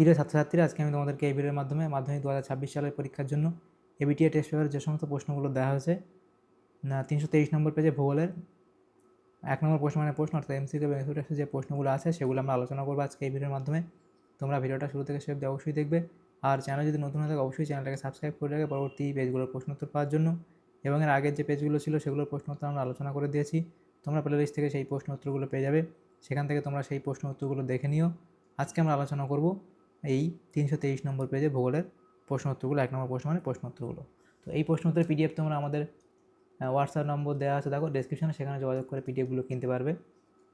প্রিয় ছাত্রছাত্রীরা, আজকে আমি তোমাদেরকে এই ভিডিওর মাধ্যমে মাধ্যমিক দু হাজার ছাব্বিশ সালের পরীক্ষার জন্য এবিটিএ টেস্ট পেপারের যে সমস্ত প্রশ্নগুলো দেওয়া হয়েছে, না, তিনশো তেইশ নম্বর পেজে ভূগোলের এক নম্বর প্রশ্ন মানে প্রশ্ন, অর্থাৎ এমসিকে এবং টেস্টের যে প্রশ্নগুলো আছে, সেগুলো আমরা আলোচনা করব আজকে এই ভিডিওর মাধ্যমে। তোমরা ভিডিওটা শুরু থেকে শেষ অবশ্যই দেখবে। আর চ্যানেল যদি নতুন হয়ে থাকে, অবশ্যই চ্যানেলটাকে সাবস্ক্রাইব করে রাখবে পরবর্তী পেজগুলোর প্রশ্নোত্তর পাওয়ার জন্য এবং এর আগের যে পেজগুলো ছিল, সেগুলোর প্রশ্নোত্তর আমরা আলোচনা করে দিয়েছি। তোমরা প্লে লিস্ট থেকে সেই প্রশ্ন উত্তরগুলো পেয়ে যাবে। সেখান থেকে তোমরা সেই প্রশ্ন উত্তরগুলো দেখে নিও। আজকে আমরা আলোচনা করব এই তিনশো তেইশ নম্বর পেজে ভূগোলের প্রশ্ন উত্তরগুলো এক নম্বর প্রশ্ন মানে প্রশ্ন উত্তরগুলো তো এই প্রশ্ন উত্তরের পিডিএফ তোমরা আমাদের হোয়াটসঅ্যাপ নম্বর দেওয়া আছে, দেখো ডেসক্রিপশনে সেখানে যোগাযোগ করে পিডিএফগুলো কিনতে পারবে।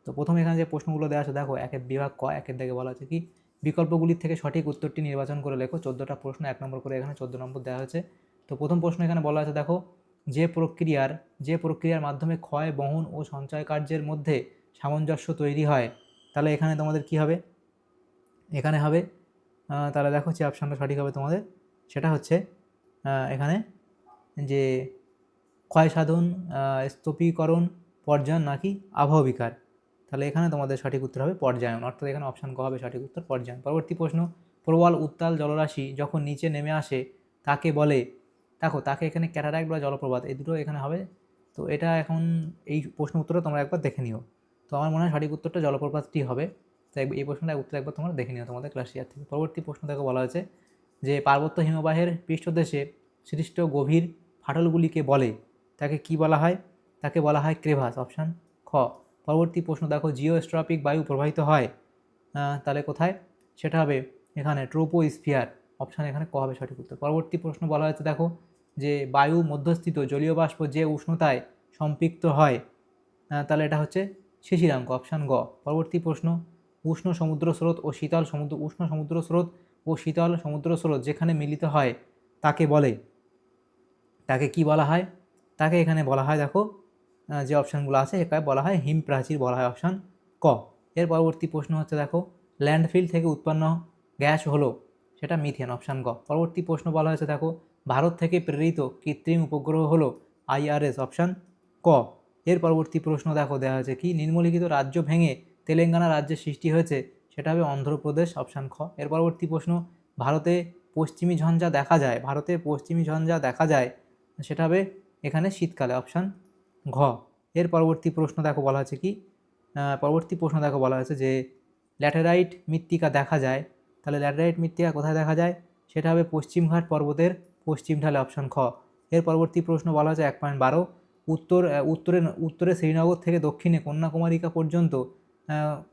তো প্রথমে এখানে যে প্রশ্নগুলো দেওয়া আছে, দেখো একের বিভাগ ক, একের দিকে বলা আছে কি, বিকল্পগুলির থেকে সঠিক উত্তরটি নির্বাচন করে লেখো। চোদ্দোটা প্রশ্ন, এক নম্বর করে এখানে চোদ্দ নম্বর দেওয়া হয়েছে। তো প্রথম প্রশ্ন এখানে বলা আছে, দেখো যে প্রক্রিয়ার যে প্রক্রিয়ার মাধ্যমে ক্ষয়, বহন ও সঞ্চয় কার্যের মধ্যে সামঞ্জস্য তৈরি হয়, তাহলে এখানে তোমাদের কি হবে? এখানে হবে তাহলে দেখো যে অপশানটা সঠিক হবে তোমাদের। সেটা হচ্ছে এখানে যে ক্ষয় সাধন স্তূপীকরণ, পর্যায়ন নাকি আবহবিকার তাহলে এখানে তোমাদের সঠিক উত্তর হবে পর্যায়ন। অর্থাৎ এখানে অপশান ক হবে সঠিক উত্তর পর্যায়ন। পরবর্তী প্রশ্ন, প্রবল উত্তাল জলরাশি যখন নিচে নেমে আসে, তাকে বলে, দেখো, তাকে এখানে ক্যাটারাক্ট বা জলপ্রপাত, এই দুটো এখানে হবে। তো এটা এখন এই প্রশ্ন উত্তরটা তোমরা একবার দেখে নিও। তো আমার মনে হয় সঠিক উত্তরটা জলপ্রপাতটি হবে। তো এই প্রশ্নটা উত্তর একবার তোমরা দেখে নিও তোমাদের ক্লাস ইয়ার থেকে। পরবর্তী প্রশ্ন দেখো বলা হয়েছে যে, পার্বত্য হিমবাহের পৃষ্ঠদেশে সৃষ্ট গভীর ফাটলগুলিকে বলে, তাকে কি বলা হয়? তাকে বলা হয় ক্রেভাস অপশান খ। পরবর্তী প্রশ্ন দেখো জিওস্ট্রপিক বায়ু প্রবাহিত হয় তাহলে কোথায়? সেটা হবে এখানে ট্রোপোস্ফিয়ার অপশান এখানে ক হবে সঠিক উত্তর। পরবর্তী প্রশ্ন বলা হয়েছে দেখো যে, বায়ু মধ্যস্থিত জলীয় বাষ্প যে উষ্ণতায় সম্পৃক্ত হয় তাহলে এটা হচ্ছে শিশিরাঙ্ক অপশান গ। পরবর্তী প্রশ্ন উষ্ণ সমুদ্র স্রোত ও শীতল সমুদ্র, উষ্ণ সমুদ্র স্রোত ও শীতল সমুদ্র স্রোত যেখানে মিলিত হয়, তাকে বলে। তাকে কি বলা হয়? তাকে এখানে বলা হয়, দেখো যে অপশানগুলো আছে এখানে বলা হয় হিম প্রাচীর বলা হয় অপশান ক। এর পরবর্তী প্রশ্ন হচ্ছে, দেখো, ল্যান্ডফিল থেকে উৎপন্ন গ্যাস হলো, সেটা মিথেন, অপশান গ। পরবর্তী প্রশ্ন বলা হয়েছে, দেখো, ভারত থেকে প্রেরিত কৃত্রিম উপগ্রহ হলো আইআরএস অপশান ক। এর পরবর্তী প্রশ্ন, দেখো দেওয়া হয়েছে কি? নিম্নলিখিত রাজ্য ভেঙে তেলেঙ্গানা রাজ্যে সৃষ্টি হয়েছে, সেটা হবে অন্ধ্রপ্রদেশ অপশান খ। এর পরবর্তী প্রশ্ন, ভারতে পশ্চিমী ঝঞ্ঝা দেখা যায়? ভারতে পশ্চিমী ঝঞ্ঝা দেখা যায়, সেটা হবে এখানে শীতকালে অপশান ঘ। এর পরবর্তী প্রশ্ন দেখো বলা হয়েছে কি? পরবর্তী প্রশ্ন দেখো বলা হয়েছে যে, ল্যাটেরাইট মৃত্তিকা দেখা যায়? তাহলে ল্যাটেরাইট মৃত্তিকা কোথায় দেখা যায়? সেটা হবে পশ্চিমঘাট পর্বতের পশ্চিম ঢালে অপশান খ। এর পরবর্তী প্রশ্ন বলা হয়েছে এক পয়েন্ট বারো। উত্তর উত্তরে উত্তরে শ্রীনগর থেকে দক্ষিণে কন্যাকুমারিকা পর্যন্ত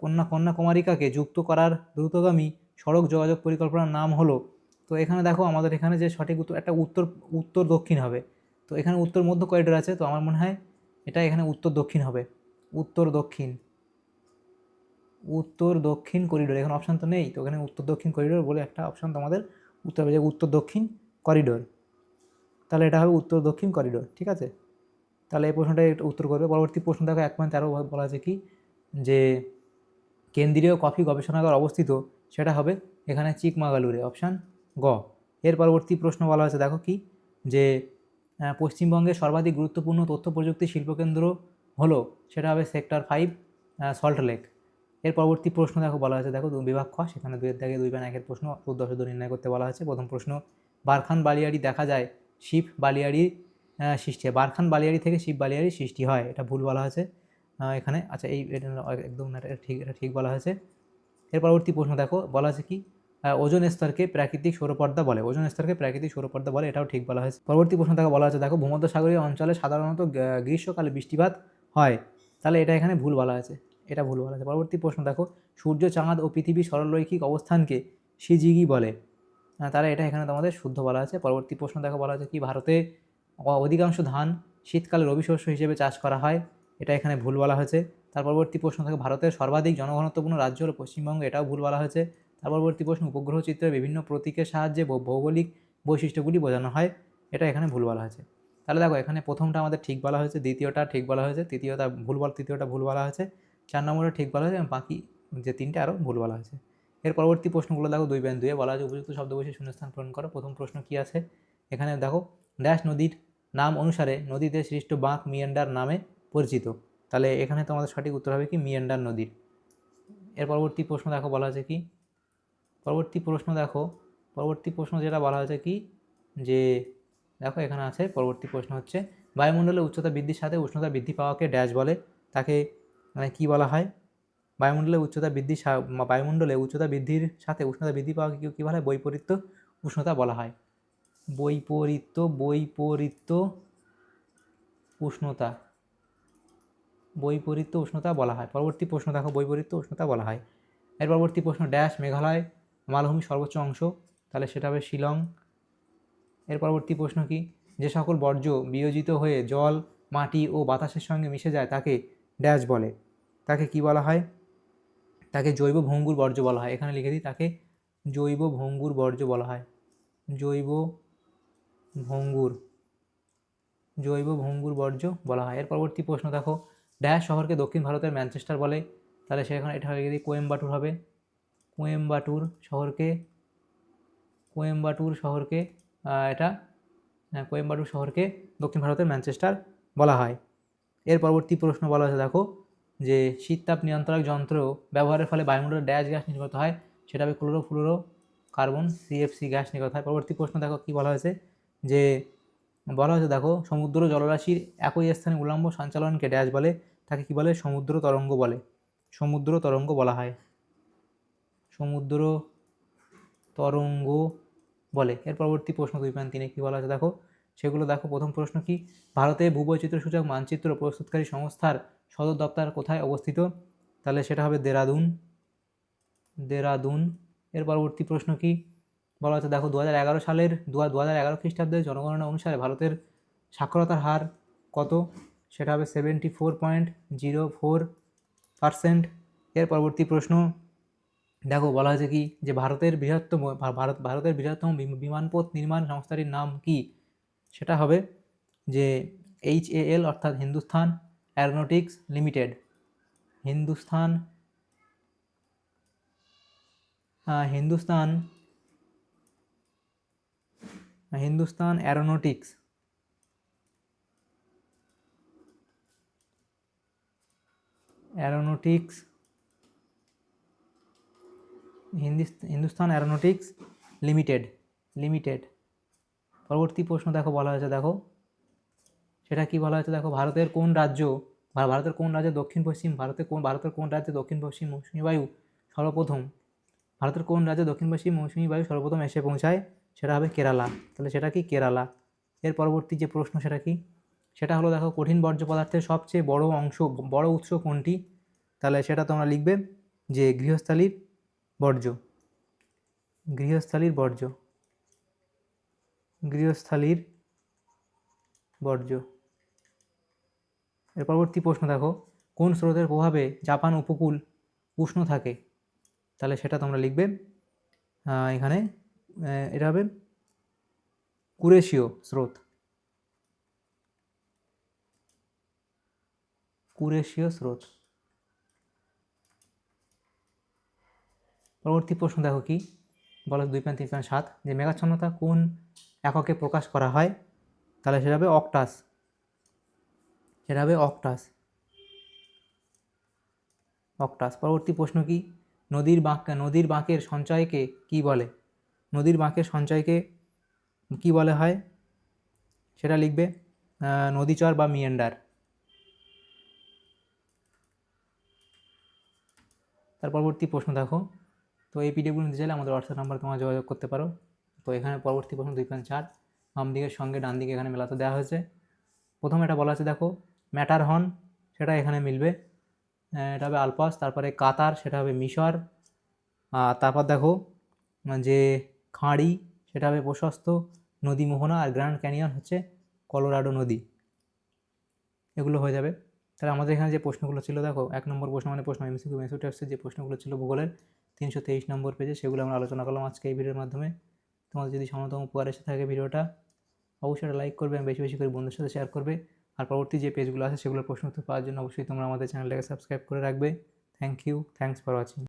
কন্যা কন্যাকুমারিকাকে যুক্ত করার দ্রুতগামী সড়ক যোগাযোগ পরিকল্পনার নাম হলো, তো এখানে দেখো আমাদের এখানে যে সঠিক উত্তর, একটা উত্তর উত্তর দক্ষিণ হবে। তো এখানে উত্তর মধ্য করিডোর আছে, তো আমার মনে হয় এটা এখানে উত্তর দক্ষিণ হবে। উত্তর দক্ষিণ। উত্তর দক্ষিণ করিডোর এখানে অপশান তো নেই, তো এখানে উত্তর দক্ষিণ করিডোর বলে একটা অপশান তোমাদের উত্তর যে উত্তর দক্ষিণ করিডোর তাহলে এটা হবে উত্তর দক্ষিণ করিডোর ঠিক আছে? তাহলে এই প্রশ্নটা উত্তর করবে। পরবর্তী প্রশ্ন দেখো, এক পয়েন্ট তেরো বলা আছে কি? যে কেন্দ্রীয় কফি গবেষণাগার অবস্থিত, সেটা হবে এখানে চিকমাগালুরে অপশান গ। এর পরবর্তী প্রশ্ন বলা হয়েছে, দেখো কি? যে পশ্চিমবঙ্গের সর্বাধিক গুরুত্বপূর্ণ তথ্য প্রযুক্তি শিল্পকেন্দ্র হলো, সেটা হবে সেক্টর ফাইভ সল্ট লেক। এর পরবর্তী প্রশ্ন দেখো বলা হয়েছে, দেখো বিভাগ খ, সেখানে দুয়ের দাগে দুই ব্যান একের প্রশ্ন চোদ্দ শুদ্ধ নির্ণয় করতে বলা হয়েছে। প্রথম প্রশ্ন, বারখান বালিয়াড়ি দেখা যায়, শিব বালিয়াড়ির সৃষ্টি হয়। বারখান বালিয়াড়ি থেকে শিব বালিয়াড়ির সৃষ্টি হয়, এটা ভুল বলা হয়েছে। এখানে। আচ্ছা এই একদম না, এটা ঠিক এটা ঠিক বলা হয়েছে। এর পরবর্তী প্রশ্ন দেখো বলা আছে কি? ওজন স্তরকে প্রাকৃতিক সৌরপর্দা বলে। ওজন স্তরকে প্রাকৃতিক সৌরপর্দা বলে এটাও ঠিক বলা হয়েছে। পরবর্তী প্রশ্ন দেখো বলা আছে দেখো ভূমধ্যসাগরীয় অঞ্চলে সাধারণত গ্রীষ্মকালে বৃষ্টিপাত হয়। তাহলে এটা এখানে ভুল বলা আছে এটা ভুল বলা আছে পরবর্তী প্রশ্ন দেখো সূর্য চাঁদ ও পৃথিবীর সরলরৈখিক অবস্থানকে সিজিগি বলে। তাহলে এটা এখানে তোমাদের শুদ্ধ বলা আছে পরবর্তী প্রশ্ন দেখো বলা আছে কি? ভারতে অধিকাংশ ধান শীতকালে রবি শস্য হিসেবে চাষ করা হয়। এটা এখানে ভুল বলা হয়েছে। তার পরবর্তী প্রশ্ন থাকে, ভারতের সর্বাধিক জনঘনত্বপূর্ণ রাজ্য হল পশ্চিমবঙ্গ, এটাও ভুল বলা হয়েছে। তার পরবর্তী প্রশ্ন, উপগ্রহ চিত্রের বিভিন্ন প্রতীকের সাহায্যে ভৌগোলিক বৈশিষ্ট্যগুলি বোঝানো হয়, এটা এখানে ভুল বলা হয়েছে। তাহলে দেখো, এখানে প্রথমটা আমাদের ঠিক বলা হয়েছে, দ্বিতীয়টা ঠিক বলা হয়েছে, তৃতীয়টা ভুল বল তৃতীয়টা ভুল বলা হয়েছে, চার নম্বরটা ঠিক বলা হয়েছে, এবং বাকি যে তিনটে আরও ভুল বলা হয়েছে। এর পরবর্তী প্রশ্নগুলো দেখো, দুই ব্যান দুয়ে বলা হয়েছে, উপযুক্ত শব্দ বসে শূন্যস্থান পূরণ করো, প্রথম প্রশ্ন কী আছে? এখানে দেখো ড্যাশ নদীর নাম অনুসারে নদীতে সৃষ্ট বাঁক মিয়ান্ডার নামে পরিচিত। তাহলে এখানে তোমাদের সঠিক উত্তর হবে কি? মিয়ান্ডার নদীর। এর পরবর্তী প্রশ্ন দেখো, বলা হয়েছে কি? পরবর্তী প্রশ্ন দেখো, পরবর্তী প্রশ্ন যেটা বলা হয়েছে কি? যে দেখো এখানে আছে, পরবর্তী প্রশ্ন হচ্ছে বায়ুমণ্ডলের উচ্চতা বৃদ্ধির সাথে উষ্ণতা বৃদ্ধি পাওয়াকে ড্যাশ বলে। তাকে মানে কী বলা হয়? বায়ুমণ্ডলের উচ্চতা বৃদ্ধি বায়ুমণ্ডলে উচ্চতা বৃদ্ধির সাথে উষ্ণতা বৃদ্ধি পাওয়াকে কী বলা? হয় বৈপরীত্য উষ্ণতা বলা হয়। বৈপরীত্য বৈপরীত্য উষ্ণতা। বৈপরীত্য উষ্ণতা বলা হয়। পরবর্তী প্রশ্ন দেখো, বৈপরীত্য উষ্ণতা বলা হয়। এর পরবর্তী প্রশ্ন ড্যাশ মেঘালয় মালভূমির সর্বোচ্চ অংশ, তাহলে সেটা হবে শিলং। এর পরবর্তী প্রশ্ন কি? যে সকল বর্জ্য বিয়োজিত হয়ে জল, মাটি ও বাতাসের সঙ্গে মিশে যায়, তাকে ড্যাশ বলে। তাকে কি বলা হয়? তাকে জৈব ভঙ্গুর বর্জ্য বলা হয়। এখানে লিখে দিই, তাকে জৈব ভঙ্গুর বর্জ্য বলা হয়। জৈব ভঙ্গুর জৈব ভঙ্গুর বর্জ্য বলা হয়। এর পরবর্তী প্রশ্ন দেখো ড্যাশ শহরকে দক্ষিণ ভারতের ম্যানচেস্টার বলে। তাহলে সেখানে এটা লিখে দিই কোয়েম্বাটুর হবে। কোয়েম্বাটুর শহরকে কোয়েম্বাটুর শহরকে এটা হ্যাঁ, কোয়েম্বাটুর শহরকে দক্ষিণ ভারতের ম্যানচেস্টার বলা হয়। এর পরবর্তী প্রশ্ন বলা হয়েছে দেখো যে শীততাপ নিয়ন্ত্রক যন্ত্র ব্যবহারের ফলে বায়ুমণ্ডলে ড্যাশ গ্যাস নির্গত হয়। সেটা হবে chlorofluorocarbon CFC gas নির্গত হয়। পরবর্তী প্রশ্ন দেখো কী বলা হয়েছে? যে বলা হয়েছে দেখো সমুদ্র জলরাশির একই স্থানে উল্লম্ব সঞ্চালনকে ড্যাশ বলে। তাকে কী বলে? সমুদ্র তরঙ্গ বলে। সমুদ্র তরঙ্গ বলা হয়। সমুদ্র তরঙ্গ বলে। এর পরবর্তী প্রশ্ন দুই পয়েন্ট তিনে কী বলা আছে? দেখো, সেগুলো দেখো। প্রথম প্রশ্ন কি? ভারতে ভূবৈচিত্র্য সূচক মানচিত্র প্রস্তুতকারী সংস্থার সদর দপ্তর কোথায় অবস্থিত? তাহলে সেটা হবে দেরাদুন। দেরাদুন। এর পরবর্তী প্রশ্ন কি? বলা হচ্ছে দেখো দু এগারো সালের দু দু হাজার এগারো খ্রিস্টাব্দের জনগণনা অনুসারে ভারতের সাক্ষরতার হার কত? সেটা হবে seventy four point zero four percent এর পরবর্তী প্রশ্ন, দেখো বলা হয়েছে কি যে ভারতের বৃহত্তম, ভারত, ভারতের বৃহত্তম বিমানপথ নির্মাণ সংস্থাটির নাম কি? সেটা হবে যে এইচ এ এল অর্থাৎ Hindustan aeronautics limited. Hindustan Hindustan Hindustan aeronautics. Aeronautics হিন্দিস- Hindustan Aeronautics limited limited. পরবর্তী প্রশ্ন দেখো, বলা হয়েছে দেখো, সেটা কি বলা হয়েছে দেখো, ভারতের কোন রাজ্য ভারতের কোন রাজ্যে দক্ষিণ পশ্চিম, ভারতের কোন ভারতের কোন রাজ্যে দক্ষিণ পশ্চিম মৌসুমী বায়ু সর্বপ্রথম, ভারতের কোন রাজ্যে দক্ষিণ পশ্চিম মৌসুমী বায়ু সর্বপ্রথম এসে পৌঁছায়, সেটা হবে কেরালা। তাহলে সেটা কি? কেরালা। এর পরবর্তী যে প্রশ্ন, সেটা কি? সেটা হলো দেখো কঠিন বর্জ্য পদার্থের সবচেয়ে বড় অংশ, বড় উৎস কোনটি? তাহলে সেটা তোমরা লিখবে যে গৃহস্থালির বর্জ্য। গৃহস্থালির বর্জ্য। গৃহস্থালির বর্জ্য। এর পরবর্তী প্রশ্ন দেখো, কোন স্রোতের প্রভাবে জাপান উপকূল উষ্ণ থাকে? তাহলে সেটা তোমরা লিখবে এখানে এটা হবে কুরেশীয় স্রোত। কুরেশীয় স্রোত। পরবর্তী প্রশ্ন দেখো কি? বলো দুই পয়েন্ট তিন পয়েন্ট সাত। যে মেঘাচ্ছন্নতা কোন এককে প্রকাশ করা হয়? তাহলে সেটা হবে অক্টাস। সেটা হবে অক্টাস। অক্টাস। পরবর্তী প্রশ্ন কি? নদীর বাঁক, নদীর বাঁকের সঞ্চয়কে কি বলে? নদীর বাঁকের সঞ্চয়কে কি বলে হয়? সেটা লিখবে নদীচর বা মিয়েন্ডার। তার পরবর্তী প্রশ্ন দেখো। তো এই পিডিএফগুলো নিতে চাইলে আমাদের হোয়াটসঅ্যাপ নাম্বার তোমরা যোগাযোগ করতে পারো। তো এখানে পরবর্তী প্রশ্ন দুই পয়েন্ট চার। বাম দিকের সঙ্গে ডান দিকে এখানে মেলাতে দেওয়া হয়েছে। প্রথম এটা বলা আছে, দেখো ম্যাটার হন সেটা এখানে মিলবে। এটা হবে আলপাস তারপরে কাতার, সেটা হবে মিশর। আর তারপর দেখো, যে খাঁড়ি, সেটা হবে প্রশস্ত নদী মোহনা আর গ্র্যান্ড ক্যানিয়ন হচ্ছে কলোরাডো নদী। এগুলো হয়ে যাবে। তাহলে আমাদের এখানে যে প্রশ্নগুলো ছিল, দেখো, এক নম্বর প্রশ্ন মানে প্রশ্ন এমসিকিউ মেসু টেস্টের যে প্রশ্নগুলো ছিল ভূগোলের, তিনশো তেইশ নম্বর পেজে সেগুলো আমরা আলোচনা করলাম আজকে এই ভিডিওর মাধ্যমে। তোমাদের যদি সামান্যতম উপকার এসে থাকে ভিডিওটা, অবশ্যই একটা লাইক করবে, বেশি বেশি করে বন্ধুর সাথে শেয়ার করবে। আর পরবর্তী যে পেজগুলো আছে সেগুলোর প্রশ্ন উত্তর পাওয়ার জন্য অবশ্যই তোমরা আমাদের চ্যানেলটাকে সাবস্ক্রাইব করে রাখবে। Thank you thanks for watching